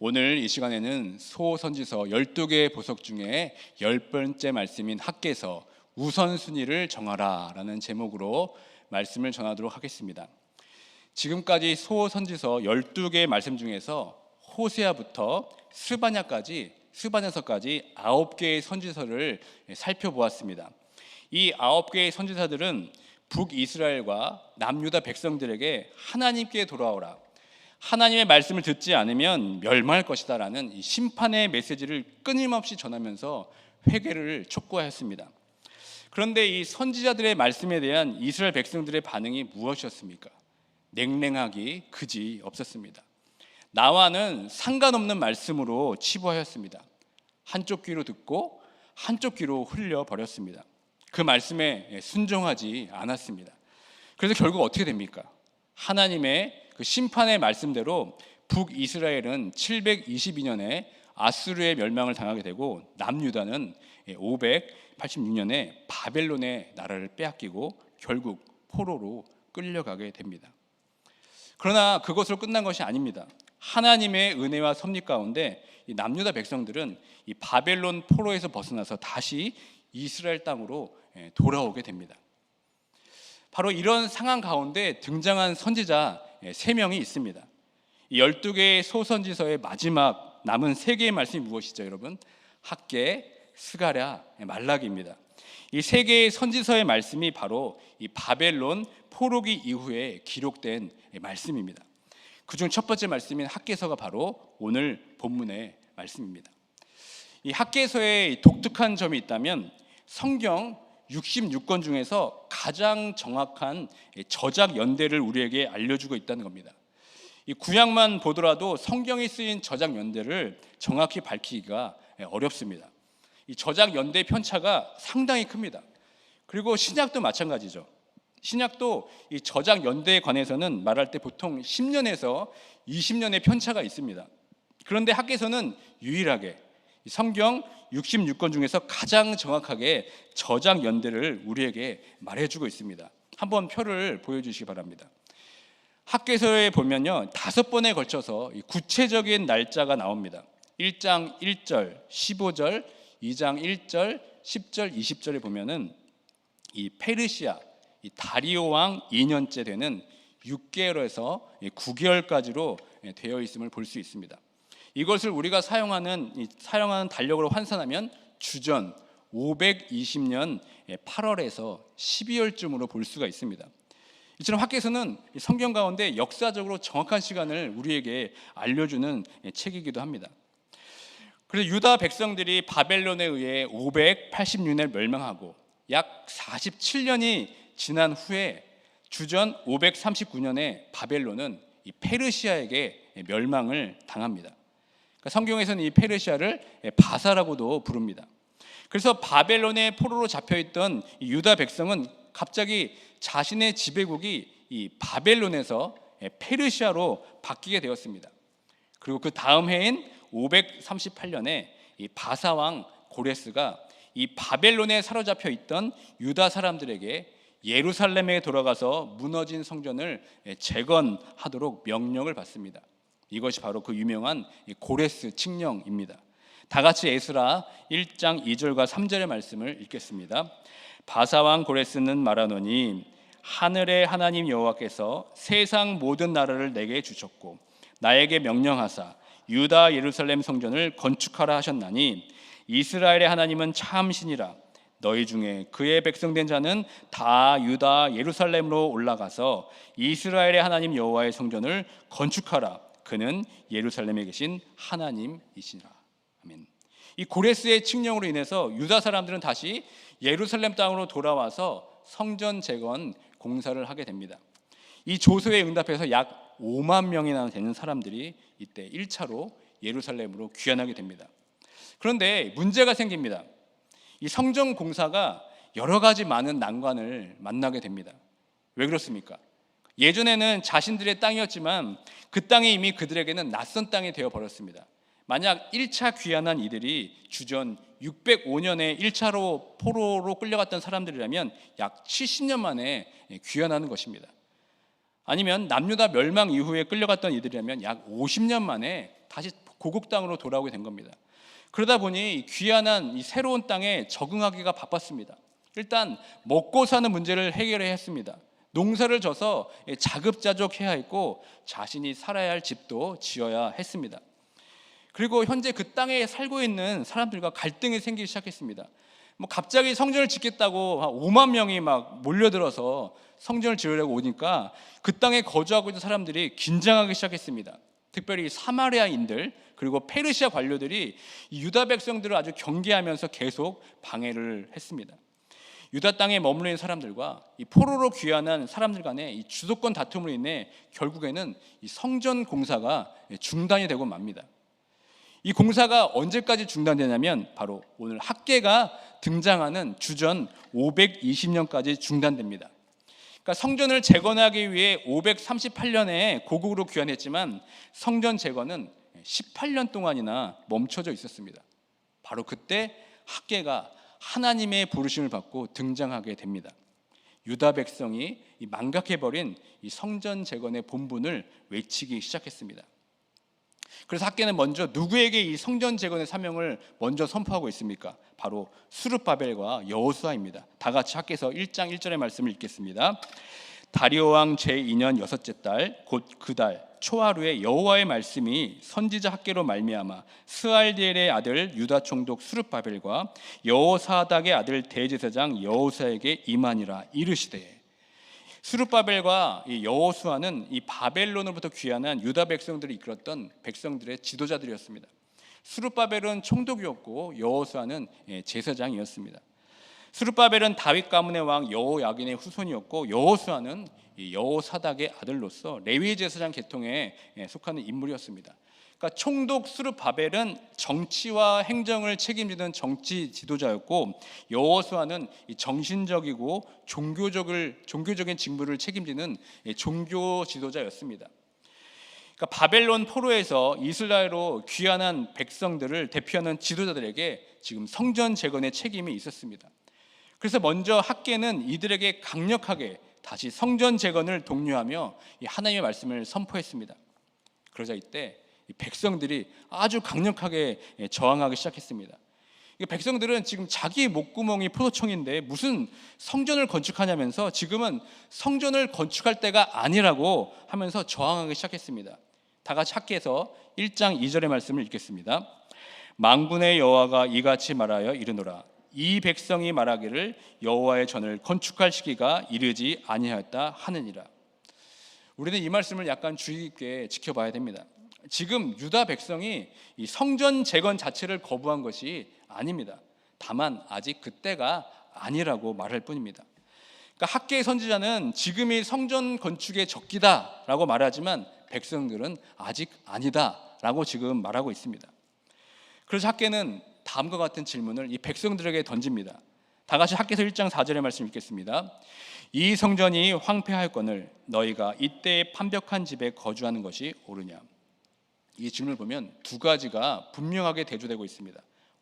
오늘 이 시간에는 소선지서 12개 보석 중에 열 번째 말씀인 학계서 우선순위를 정하라 라는 제목으로 말씀을 전하도록 하겠습니다. 지금까지 소선지서 12개 말씀 중에서 호세아부터 스바냐까지 스바냐서까지 9개의 선지서를 살펴보았습니다. 이 9개의 선지서들은 북이스라엘과 남유다 백성들에게 하나님께 돌아오라 하나님의 말씀을 듣지 않으면 멸망할 것이다라는 이 심판의 메시지를 끊임없이 전하면서 회개를 촉구하였습니다. 그런데 이 선지자들의 말씀에 대한 이스라엘 백성들의 반응이 무엇이었습니까? 냉랭하기 그지 없었습니다. 나와는 상관없는 말씀으로 치부하였습니다. 한쪽 귀로 듣고 한쪽 귀로 흘려 버렸습니다. 그 말씀에 순종하지 않았습니다. 그래서 결국 어떻게 됩니까? 하나님의 그 심판의 말씀대로 북이스라엘은 722년에 아수르의 멸망을 당하게 되고 남유다는 586년에 바벨론의 나라를 빼앗기고 결국 포로로 끌려가게 됩니다. 그러나 그것으로 끝난 것이 아닙니다. 하나님의 은혜와 섭리 가운데 이 남유다 백성들은 이 바벨론 포로에서 벗어나서 다시 이스라엘 땅으로 예, 돌아오게 됩니다. 바로 이런 상황 가운데 등장한 선지자 예, 세 명이 있습니다. 이 12개의 소선지서의 마지막 남은 세 개의 말씀이 무엇이죠, 여러분? 학계, 스가랴, 예, 말라기입니다. 이 세 개의 선지서의 말씀이 바로 이 바벨론 포로기 이후에 기록된 예, 말씀입니다. 그중 첫 번째 말씀인 학계서가 바로 오늘 본문의 말씀입니다. 이 학계서의 독특한 점이 있다면 성경 66권 중에서 가장 정확한 저작 연대를 우리에게 알려주고 있다는 겁니다. 이 구약만 보더라도 성경에 쓰인 저작 연대를 정확히 밝히기가 어렵습니다. 이 저작 연대 편차가 상당히 큽니다. 그리고 신약도 마찬가지죠. 신약도 이 저작 연대에 관해서는 말할 때 보통 10년에서 20년의 편차가 있습니다. 그런데 학계에서는 유일하게 성경 66권 중에서 가장 정확하게 저작 연대를 우리에게 말해주고 있습니다. 한번 표를 보여주시기 바랍니다. 학계서에 보면요 다섯 번에 걸쳐서 구체적인 날짜가 나옵니다. 1장 1절, 15절, 2장 1절, 10절, 20절에 보면은 이 페르시아 이 다리오 왕 2년째 되는 6개월에서 9개월까지로 되어 있음을 볼 수 있습니다. 이것을 우리가 사용하는 사용하는 달력으로 환산하면 주전 520년 8월에서 12월쯤으로 볼 수가 있습니다. 이처럼 학계에서는 성경 가운데 역사적으로 정확한 시간을 우리에게 알려주는 책이기도 합니다. 그래서 유다 백성들이 바벨론에 의해 586년에 멸망하고 약 47년이 지난 후에 주전 539년에 바벨론은 이 페르시아에게 멸망을 당합니다. 그러니까 성경에서는 이 페르시아를 바사라고도 부릅니다. 그래서 바벨론의 포로로 잡혀있던 유다 백성은 갑자기 자신의 지배국이 이 바벨론에서 페르시아로 바뀌게 되었습니다. 그리고 그 다음 해인 538년에 이 바사 왕 고레스가 이 바벨론에 사로잡혀 있던 유다 사람들에게 예루살렘에 돌아가서 무너진 성전을 재건하도록 명령을 받습니다. 이것이 바로 그 유명한 고레스 칙령입니다. 다 같이 에스라 1장 2절과 3절의 말씀을 읽겠습니다. 바사왕 고레스는 말하노니 하늘의 하나님 여호와께서 세상 모든 나라를 내게 주셨고 나에게 명령하사 유다 예루살렘 성전을 건축하라 하셨나니 이스라엘의 하나님은 참신이라 너희 중에 그의 백성된 자는 다 유다 예루살렘으로 올라가서 이스라엘의 하나님 여호와의 성전을 건축하라 그는 예루살렘에 계신 하나님이시라. 아멘. 이 고레스의 칙령으로 인해서 유다 사람들은 다시 예루살렘 땅으로 돌아와서 성전 재건 공사를 하게 됩니다. 이 조소에 응답해서 약 5만 명이나 되는 사람들이 이때 1차로 예루살렘으로 귀환하게 됩니다. 그런데 문제가 생깁니다. 이 성전 공사가 여러 가지 많은 난관을 만나게 됩니다. 왜 그렇습니까? 예전에는 자신들의 땅이었지만 그 땅이 이미 그들에게는 낯선 땅이 되어 버렸습니다. 만약 1차 귀환한 이들이 주전 605년에 1차로 포로로 끌려갔던 사람들이라면 약 70년 만에 귀환하는 것입니다. 아니면 남유다 멸망 이후에 끌려갔던 이들이라면 약 50년 만에 다시 고국 땅으로 돌아오게 된 겁니다. 그러다 보니 이 귀환한 이 새로운 땅에 적응하기가 바빴습니다. 일단 먹고 사는 문제를 해결해야 했습니다. 농사를 져서 자급자족해야 했고 자신이 살아야 할 집도 지어야 했습니다. 그리고 현재 그 땅에 살고 있는 사람들과 갈등이 생기기 시작했습니다. 뭐 갑자기 성전을 짓겠다고 한 5만 명이 막 몰려들어서 성전을 지으려고 오니까 그 땅에 거주하고 있는 사람들이 긴장하기 시작했습니다. 특별히 사마리아인들 그리고 페르시아 관료들이 이 유다 백성들을 아주 경계하면서 계속 방해를 했습니다. 유다 땅에 머무르는 사람들과 이 포로로 귀환한 사람들 간의 이 주도권 다툼으로 인해 결국에는 이 성전 공사가 중단이 되고 맙니다. 이 공사가 언제까지 중단되냐면 바로 오늘 학계가 등장하는 주전 520년까지 중단됩니다. 그러니까 성전을 재건하기 위해 538년에 고국으로 귀환했지만 성전 재건은 18년 동안이나 멈춰져 있었습니다. 바로 그때 학계가 하나님의 부르심을 받고 등장하게 됩니다. 유다 백성이 망각해버린 이 성전 재건의 본분을 외치기 시작했습니다. 그래서 학계는 먼저 누구에게 이 성전 재건의 사명을 먼저 선포하고 있습니까? 바로 수르바벨과 여호수아입니다. 다 같이 학계에서 1장 1절의 말씀을 읽겠습니다. 다리오 왕 제2년 여섯째 달 곧 그 달 초하루에 여호와의 말씀이 선지자 학계로 말미암아 스알디엘의 아들 유다 총독 수르바벨과 여호사닥의 아들 대제사장 여호사에게 임하니라 이르시되 수르바벨과 여호수아는 이 바벨론으로부터 귀환한 유다 백성들이 이끌었던 백성들의 지도자들이었습니다. 수르바벨은 총독이었고 여호수아는 예, 제사장이었습니다. 수르바벨은 다윗 가문의 왕 여호야긴의 후손이었고 여호수아는 여호사닥의 아들로서 레위 제사장 계통에 예, 속하는 인물이었습니다. 그러니까 총독 수르바벨은 정치와 행정을 책임지는 정치 지도자였고 여호수아는 정신적이고 종교적을 종교적인 직무를 책임지는 예, 종교 지도자였습니다. 그러니까 바벨론 포로에서 이스라엘로 귀환한 백성들을 대표하는 지도자들에게 지금 성전 재건의 책임이 있었습니다. 그래서 먼저 학계는 이들에게 강력하게 다시 성전 재건을 독려하며 하나님의 말씀을 선포했습니다. 그러자 이때 백성들이 아주 강력하게 저항하기 시작했습니다. 백성들은 지금 자기 목구멍이 포도청인데 무슨 성전을 건축하냐면서 지금은 성전을 건축할 때가 아니라고 하면서 저항하기 시작했습니다. 다 같이 학계에서 1장 2절의 말씀을 읽겠습니다. 망군의 여호와가 이같이 말하여 이르노라 이 백성이 말하기를 여호와의 전을 건축할 시기가 이르지 아니하였다 하느니라. 우리는 이 말씀을 약간 주의 깊게 지켜봐야 됩니다. 지금 유다 백성이 이 성전 재건 자체를 거부한 것이 아닙니다. 다만 아직 그때가 아니라고 말할 뿐입니다. 그러니까 학계의 선지자는 지금이 성전 건축의 적기다라고 말하지만 백성들은 아직 아니다라고 지금 말하고 있습니다. 그래서 학계는 다음과 같은 질문을 이 백성들에게 던집니다. 다 같이 학계서 1장 4절의 말씀 읽겠습니다. 이 성전이 황폐하였거늘 너희가 이때 판벽한 집에 거주하는 것이 옳으냐? 이 질문을 보면 두 가지가 분명하게 대조되고 있습니다.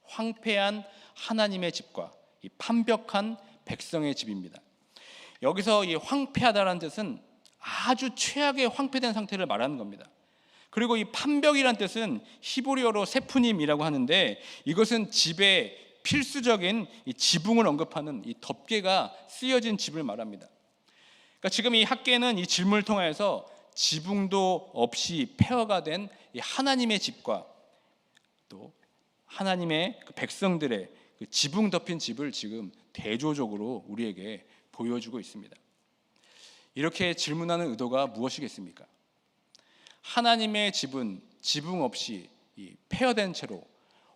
황폐한 하나님의 집과 이 판벽한 백성의 집입니다. 여기서 이 황폐하다라는 뜻은 아주 최악의 황폐된 상태를 말하는 겁니다. 그리고 이 판벽이란 뜻은 히브리어로 세푸님이라고 하는데 이것은 집에 필수적인 지붕을 언급하는 이 덮개가 쓰여진 집을 말합니다. 그러니까 지금 이 학계는 이 질문을 통해서 지붕도 없이 폐허가 된 하나님의 집과 또 하나님의 그 백성들의 그 지붕 덮인 집을 지금 대조적으로 우리에게 보여주고 있습니다. 이렇게 질문하는 의도가 무엇이겠습니까? 하나님의 집은 지붕 없이 폐허된 채로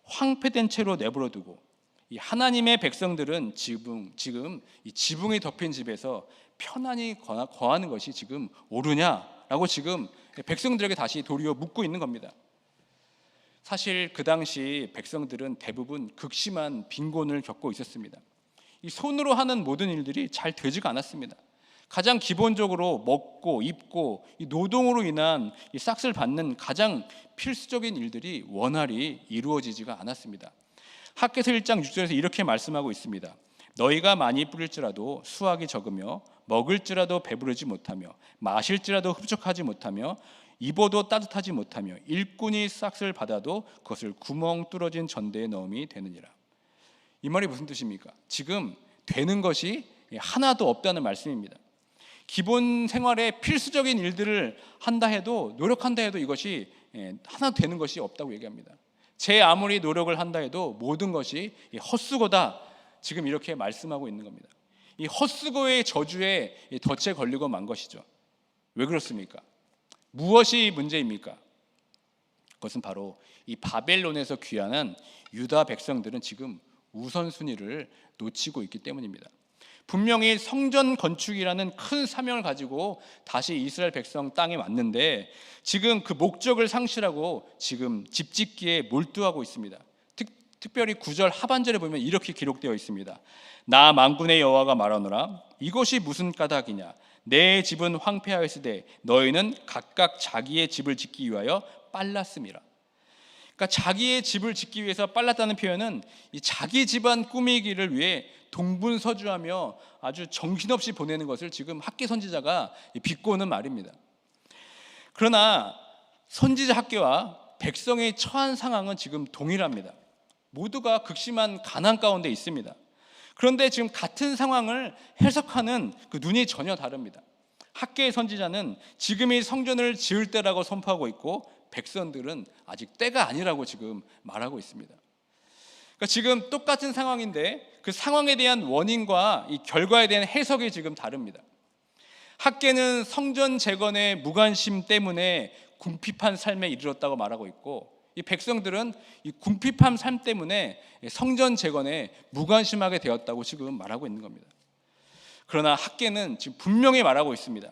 황폐된 채로 내버려 두고 이 하나님의 백성들은 지붕 지금 이 지붕이 덮인 집에서 편안히 거하는 것이 지금 옳으냐 라고 지금 백성들에게 다시 도리어 묻고 있는 겁니다. 사실 그 당시 백성들은 대부분 극심한 빈곤을 겪고 있었습니다. 이 손으로 하는 모든 일들이 잘 되지가 않았습니다. 가장 기본적으로 먹고 입고 이 노동으로 인한 이 싹을 받는 가장 필수적인 일들이 원활히 이루어지지가 않았습니다. 학계서 1장 6절에서 이렇게 말씀하고 있습니다. 너희가 많이 뿌릴지라도 수확이 적으며 먹을지라도 배부르지 못하며 마실지라도 흡족하지 못하며 입어도 따뜻하지 못하며 일꾼이 싹을 받아도 그것을 구멍 뚫어진 전대에 넣음이 되느니라. 이 말이 무슨 뜻입니까? 지금 되는 것이 하나도 없다는 말씀입니다. 기본 생활에 필수적인 일들을 한다 해도 노력한다 해도 이것이 예, 하나도 되는 것이 없다고 얘기합니다. 제 아무리 노력을 한다 해도 모든 것이 헛수고다. 지금 이렇게 말씀하고 있는 겁니다. 이 헛수고의 저주에 덫에 걸리고 만 것이죠. 왜 그렇습니까? 무엇이 문제입니까? 그것은 바로 이 바벨론에서 귀환한 유다 백성들은 지금 우선순위를 놓치고 있기 때문입니다. 분명히 성전 건축이라는 큰 사명을 가지고 다시 이스라엘 백성 땅에 왔는데 지금 그 목적을 상실하고 지금 집 짓기에 몰두하고 있습니다. 특, 특별히 9절 하반절에 보면 이렇게 기록되어 있습니다. 나 만군의 여호와가 말하노라 이것이 무슨 까닭이냐 내 집은 황폐하였으되 너희는 각각 자기의 집을 짓기 위하여 빨랐음이라. 그러니까 자기의 집을 짓기 위해서 빨랐다는 표현은 이 자기 집안 꾸미기를 위해 동분서주하며 아주 정신없이 보내는 것을 지금 학계 선지자가 비꼬는 말입니다. 그러나 선지자 학계와 백성의 처한 상황은 지금 동일합니다. 모두가 극심한 가난 가운데 있습니다. 그런데 지금 같은 상황을 해석하는 그 눈이 전혀 다릅니다. 학계의 선지자는 지금이 성전을 지을 때라고 선포하고 있고 백성들은 아직 때가 아니라고 지금 말하고 있습니다. 그러니까 지금 똑같은 상황인데 그 상황에 대한 원인과 이 결과에 대한 해석이 지금 다릅니다. 학계는 성전 재건의 무관심 때문에 궁핍한 삶에 이르렀다고 말하고 있고 이 백성들은 이 궁핍한 삶 때문에 성전 재건에 무관심하게 되었다고 지금 말하고 있는 겁니다. 그러나 학계는 지금 분명히 말하고 있습니다.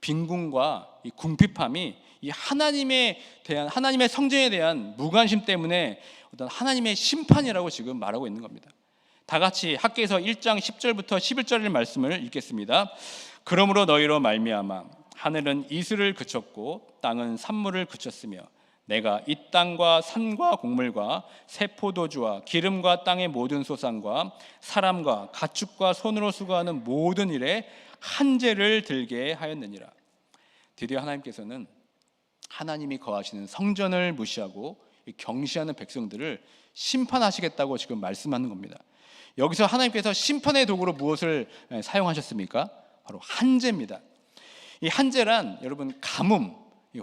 빈궁과 이 궁핍함이 이 하나님에 대한 하나님의 성전에 대한 무관심 때문에 어떤 하나님의 심판이라고 지금 말하고 있는 겁니다. 다 같이 학계에서 1장 10절부터 11절의 말씀을 읽겠습니다. 그러므로 너희로 말미암아 하늘은 이슬을 그쳤고 땅은 산물을 그쳤으며 내가 이 땅과 산과 곡물과 새 포도주와 기름과 땅의 모든 소산과 사람과 가축과 손으로 수고하는 모든 일에 한재를 들게 하였느니라. 드디어 하나님께서는 하나님이 거하시는 성전을 무시하고 경시하는 백성들을 심판하시겠다고 지금 말씀하는 겁니다. 여기서 하나님께서 심판의 도구로 무엇을 사용하셨습니까? 바로 한재입니다. 이 한재란 여러분 가뭄,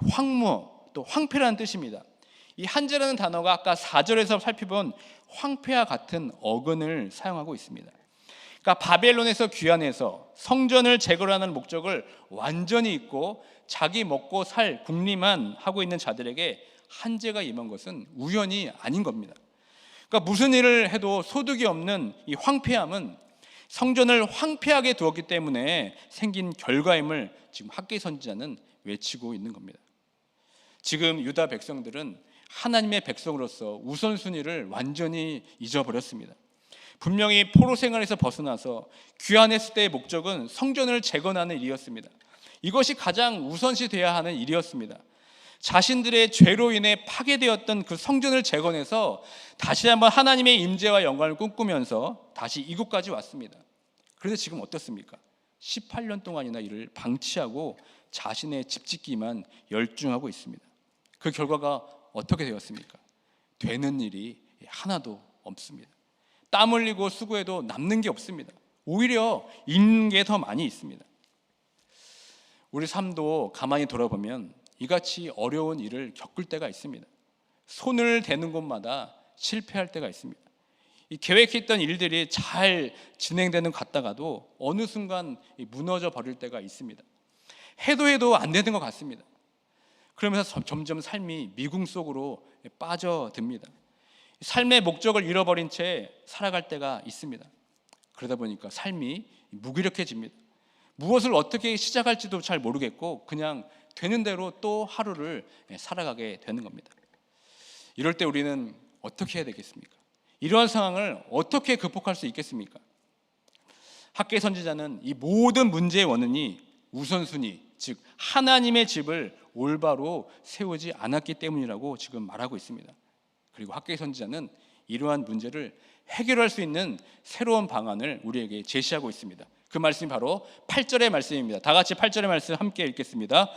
황무, 또 황폐라는 뜻입니다. 이 한재라는 단어가 아까 4절에서 살펴본 황폐와 같은 어근을 사용하고 있습니다. 그러니까 바벨론에서 귀환해서 성전을 재건하는 목적을 완전히 잊고 자기 먹고 살 궁리만 하고 있는 자들에게 한재가 임한 것은 우연이 아닌 겁니다. 그러니까 무슨 일을 해도 소득이 없는 이 황폐함은 성전을 황폐하게 두었기 때문에 생긴 결과임을 지금 학계 선지자는 외치고 있는 겁니다. 지금 유다 백성들은 하나님의 백성으로서 우선순위를 완전히 잊어버렸습니다. 분명히 포로 생활에서 벗어나서 귀환했을 때의 목적은 성전을 재건하는 일이었습니다. 이것이 가장 우선시 되어야 하는 일이었습니다. 자신들의 죄로 인해 파괴되었던 그 성전을 재건해서 다시 한번 하나님의 임재와 영광을 꿈꾸면서 다시 이곳까지 왔습니다. 그런데 지금 어떻습니까? 18년 동안이나 이를 방치하고 자신의 집 짓기만 열중하고 있습니다. 그 결과가 어떻게 되었습니까? 되는 일이 하나도 없습니다. 땀 흘리고 수고해도 남는 게 없습니다. 오히려 잃는 게 더 많이 있습니다. 우리 삶도 가만히 돌아보면 이같이 어려운 일을 겪을 때가 있습니다. 손을 대는 곳마다 실패할 때가 있습니다. 이 계획했던 일들이 잘 진행되는 것 같다가도 어느 순간 무너져 버릴 때가 있습니다. 해도 해도 안 되는 것 같습니다. 그러면서 점점 삶이 미궁 속으로 빠져듭니다. 삶의 목적을 잃어버린 채 살아갈 때가 있습니다. 그러다 보니까 삶이 무기력해집니다. 무엇을 어떻게 시작할지도 잘 모르겠고 그냥 되는 대로 또 하루를 살아가게 되는 겁니다. 이럴 때 우리는 어떻게 해야 되겠습니까? 이러한 상황을 어떻게 극복할 수 있겠습니까? 학계 선지자는 이 모든 문제의 원인이 우선순위, 즉 하나님의 집을 올바로 세우지 않았기 때문이라고 지금 말하고 있습니다. 그리고 학계 선지자는 이러한 문제를 해결할 수 있는 새로운 방안을 우리에게 제시하고 있습니다. 그 말씀이 바로 8절의 말씀입니다. 다 같이 8절의 말씀 함께 읽겠습니다.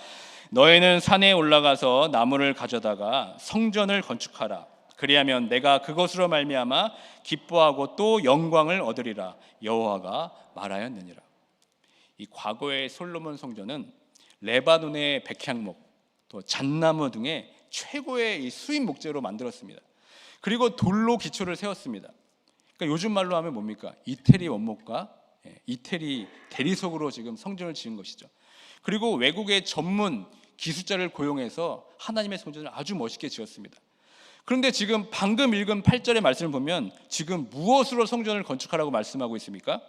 너희는 산에 올라가서 나무를 가져다가 성전을 건축하라. 그리하면 내가 그것으로 말미암아 기뻐하고 또 영광을 얻으리라. 여호와가 말하였느니라. 이 과거의 솔로몬 성전은 레바논의 백향목, 또 잣나무 등의 최고의 이 수입 목재로 만들었습니다. 그리고 돌로 기초를 세웠습니다. 그러니까 요즘 말로 하면 뭡니까? 이태리 원목과 예, 이태리 대리석으로 지금 성전을 지은 것이죠. 그리고 외국의 전문 기술자를 고용해서 하나님의 성전을 아주 멋있게 지었습니다. 그런데 지금 방금 읽은 8절의 말씀을 보면 지금 무엇으로 성전을 건축하라고 말씀하고 있습니까?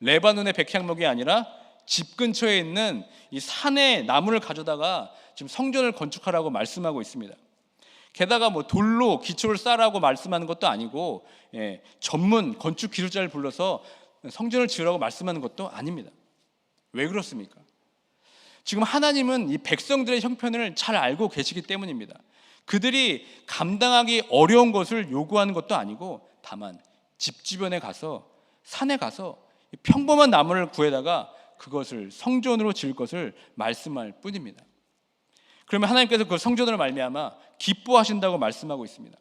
레바논의 백향목이 아니라 집 근처에 있는 이 산의 나무를 가져다가 지금 성전을 건축하라고 말씀하고 있습니다. 게다가 뭐 돌로 기초를 쌓으라고 말씀하는 것도 아니고 예, 전문 건축 기술자를 불러서 성전을 지으라고 말씀하는 것도 아닙니다. 왜 그렇습니까? 지금 하나님은 이 백성들의 형편을 잘 알고 계시기 때문입니다. 그들이 감당하기 어려운 것을 요구하는 것도 아니고 다만 집 주변에 가서 산에 가서 평범한 나무를 구해다가 그것을 성전으로 지을 것을 말씀할 뿐입니다. 그러면 하나님께서 그 성전으로 말미암아 기뻐하신다고 말씀하고 있습니다.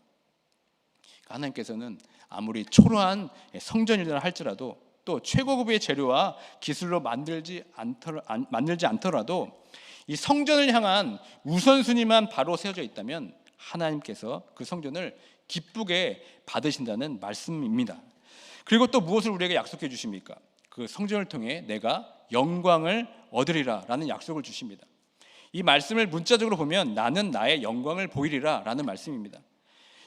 하나님께서는 아무리 초라한 성전이라 할지라도 또 최고급의 재료와 기술로 만들지 않더라, 안- 만들지 않더라도 이 성전을 향한 우선순위만 바로 세워져 있다면 하나님께서 그 성전을 기쁘게 받으신다는 말씀입니다. 그리고 또 무엇을 우리에게 약속해 주십니까? 그 성전을 통해 내가 영광을 얻으리라 라는 약속을 주십니다. 이 말씀을 문자적으로 보면 나는 나의 영광을 보이리라 라는 말씀입니다.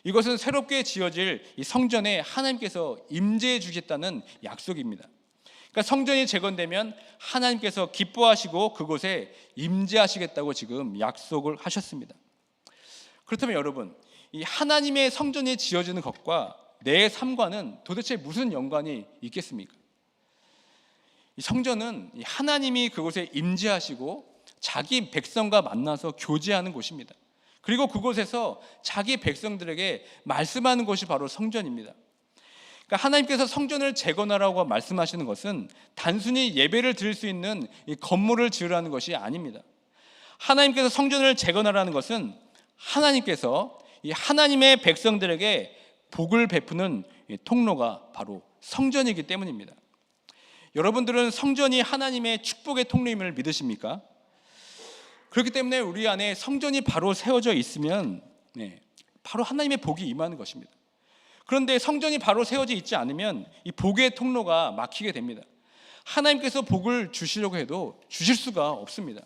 이것은 새롭게 지어질 이 성전에 하나님께서 임재해 주겠다는 약속입니다. 그러니까 성전이 재건되면 하나님께서 기뻐하시고 그곳에 임재하시겠다고 지금 약속을 하셨습니다. 그렇다면 여러분, 이 하나님의 성전이 지어지는 것과 내 삶과는 도대체 무슨 연관이 있겠습니까? 이 성전은 이 하나님이 그곳에 임재하시고 자기 백성과 만나서 교제하는 곳입니다. 그리고 그곳에서 자기 백성들에게 말씀하는 것이 바로 성전입니다. 그러니까 하나님께서 성전을 재건하라고 말씀하시는 것은 단순히 예배를 드릴 수 있는 이 건물을 지으라는 것이 아닙니다. 하나님께서 성전을 재건하라는 것은 하나님께서 이 하나님의 백성들에게 복을 베푸는 이 통로가 바로 성전이기 때문입니다. 여러분들은 성전이 하나님의 축복의 통로임을 믿으십니까? 그렇기 때문에 우리 안에 성전이 바로 세워져 있으면 네, 바로 하나님의 복이 임하는 것입니다. 그런데 성전이 바로 세워져 있지 않으면 이 복의 통로가 막히게 됩니다. 하나님께서 복을 주시려고 해도 주실 수가 없습니다.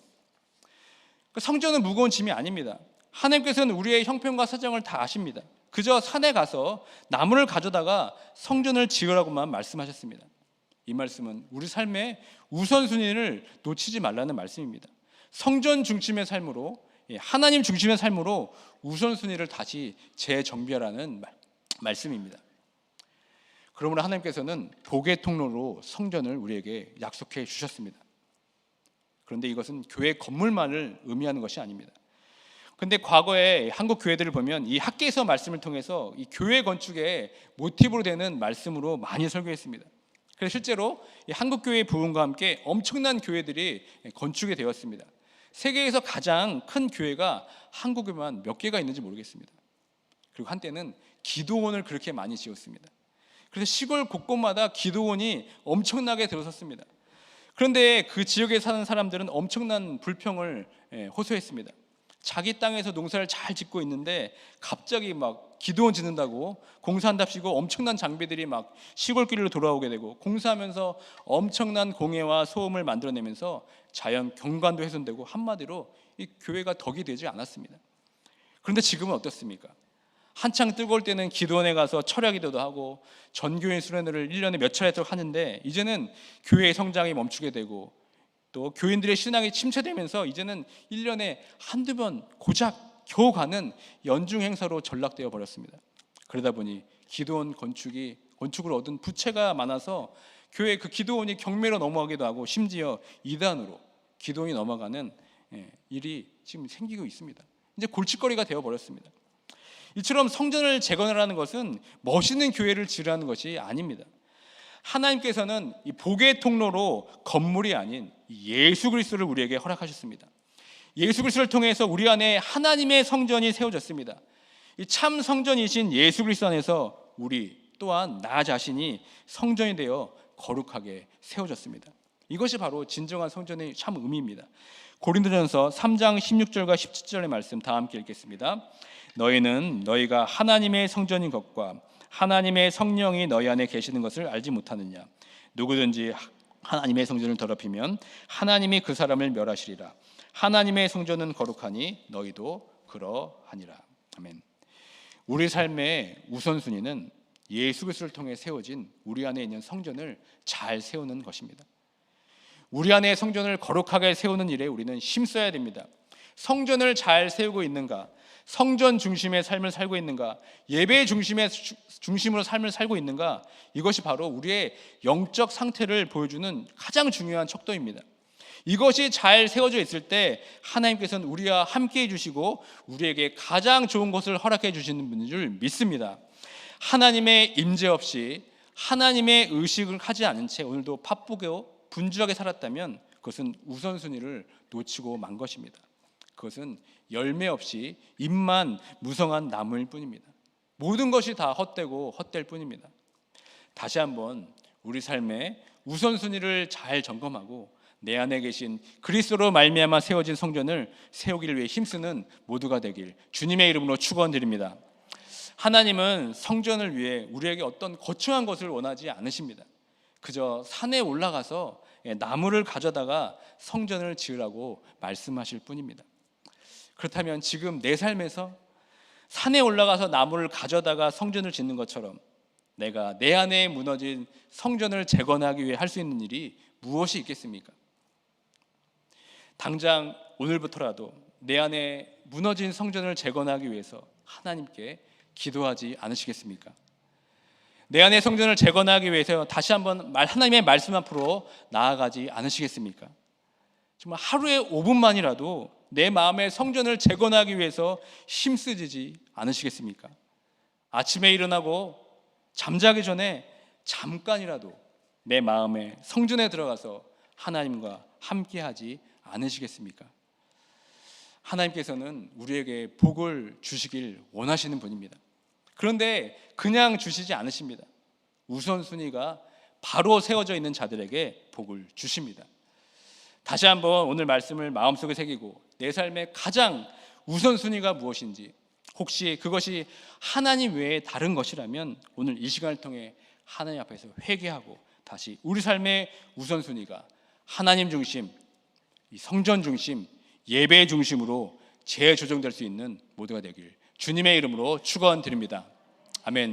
그 성전은 무거운 짐이 아닙니다. 하나님께서는 우리의 형편과 사정을 다 아십니다. 그저 산에 가서 나무를 가져다가 성전을 지으라고만 말씀하셨습니다. 이 말씀은 우리 삶의 우선순위를 놓치지 말라는 말씀입니다. 성전 중심의 삶으로 예, 하나님 중심의 삶으로 우선순위를 다시 재정비하라는 말, 말씀입니다. 그러므로 하나님께서는 복의 통로로 성전을 우리에게 약속해 주셨습니다. 그런데 이것은 교회 건물만을 의미하는 것이 아닙니다. 근데 과거에 한국 교회들을 보면 이 학계에서 말씀을 통해서 이 교회 건축의 모티브로 되는 말씀으로 많이 설교했습니다. 그래서 실제로 이 한국 교회의 부흥과 함께 엄청난 교회들이 건축이 되었습니다. 세계에서 가장 큰 교회가 한국에만 몇 개가 있는지 모르겠습니다. 그리고 한때는 기도원을 그렇게 많이 지었습니다. 그래서 시골 곳곳마다 기도원이 엄청나게 들어섰습니다. 그런데 그 지역에 사는 사람들은 엄청난 불평을 예, 호소했습니다. 자기 땅에서 농사를 잘 짓고 있는데 갑자기 막 기도원 짓는다고 공사한답시고 엄청난 장비들이 막 시골길로 돌아오게 되고 공사하면서 엄청난 공해와 소음을 만들어내면서 자연 경관도 훼손되고 한마디로 이 교회가 덕이 되지 않았습니다. 그런데 지금은 어떻습니까? 한창 뜨거울 때는 기도원에 가서 철야 기도도 하고 전교인 수련회를 1년에 몇 차례 하는데 이제는 교회의 성장이 멈추게 되고 또 교인들의 신앙이 침체되면서 이제는 1년에 한두 번 고작 겨우 가는 연중 행사로 전락되어 버렸습니다. 그러다 보니 기도원 건축이 건축을 얻은 부채가 많아서 교회 그 기도원이 경매로 넘어가기도 하고 심지어 이단으로 기도원이 넘어가는 예, 일이 지금 생기고 있습니다. 이제 골칫거리가 되어 버렸습니다. 이처럼 성전을 재건하라는 것은 멋있는 교회를 지으라는 것이 아닙니다. 하나님께서는 이 복의 통로로 건물이 아닌 예수 그리스도를 우리에게 허락하셨습니다. 예수 그리스도를 통해서 우리 안에 하나님의 성전이 세워졌습니다. 이 참 성전이신 예수 그리스도 안에서 우리 또한 나 자신이 성전이 되어 거룩하게 세워졌습니다. 이것이 바로 진정한 성전의 참 의미입니다. 고린도전서 3장 16절과 17절의 말씀 다 함께 읽겠습니다. 너희는 너희가 하나님의 성전인 것과 하나님의 성령이 너희 안에 계시는 것을 알지 못하느냐 누구든지 하나님의 성전을 더럽히면 하나님이 그 사람을 멸하시리라 하나님의 성전은 거룩하니 너희도 그러하니라 아멘. 우리 삶의 우선순위는 예수 그리스도를 통해 세워진 우리 안에 있는 성전을 잘 세우는 것입니다. 우리 안에 성전을 거룩하게 세우는 일에 우리는 힘써야 됩니다. 성전을 잘 세우고 있는가? 성전 중심의 삶을 살고 있는가? 예배 중심의 주- 중심으로 삶을 살고 있는가? 이것이 바로 우리의 영적 상태를 보여주는 가장 중요한 척도입니다. 이것이 잘 세워져 있을 때 하나님께서는 우리와 함께 해주시고 우리에게 가장 좋은 것을 허락해 주시는 분인 줄 믿습니다. 하나님의 임재 없이 하나님의 의식을 하지 않은 채 오늘도 바쁘고 분주하게 살았다면 그것은 우선순위를 놓치고 만 것입니다. 그것은 열매 없이 입만 무성한 나무일 뿐입니다. 모든 것이 다 헛되고 헛될 뿐입니다. 다시 한번 우리 삶의 우선순위를 잘 점검하고 내 안에 계신 그리스도로 말미암아 세워진 성전을 세우기를 위해 힘쓰는 모두가 되길 주님의 이름으로 축원드립니다. 하나님은 성전을 위해 우리에게 어떤 거창한 것을 원하지 않으십니다. 그저 산에 올라가서 예, 나무를 가져다가 성전을 지으라고 말씀하실 뿐입니다. 그렇다면 지금 내 삶에서 산에 올라가서 나무를 가져다가 성전을 짓는 것처럼 내가 내 안에 무너진 성전을 재건하기 위해 할 수 있는 일이 무엇이 있겠습니까? 당장 오늘부터라도 내 안에 무너진 성전을 재건하기 위해서 하나님께 기도하지 않으시겠습니까? 내 안의 성전을 재건하기 위해서 다시 한번 말 하나님의 말씀 앞으로 나아가지 않으시겠습니까? 정말 하루에 5분만이라도 내 마음의 성전을 재건하기 위해서 힘쓰지 않으시겠습니까? 아침에 일어나고 잠자기 전에 잠깐이라도 내 마음의 성전에 들어가서 하나님과 함께하지 않으시겠습니까? 하나님께서는 우리에게 복을 주시길 원하시는 분입니다. 그런데 그냥 주시지 않으십니다. 우선순위가 바로 세워져 있는 자들에게 복을 주십니다. 다시 한번 오늘 말씀을 마음속에 새기고 내 삶의 가장 우선순위가 무엇인지 혹시 그것이 하나님 외에 다른 것이라면 오늘 이 시간을 통해 하나님 앞에서 회개하고 다시 우리 삶의 우선순위가 하나님 중심, 이 성전 중심, 예배 중심으로 재조정될 수 있는 모두가 되길 주님의 이름으로 축원드립니다. 아멘.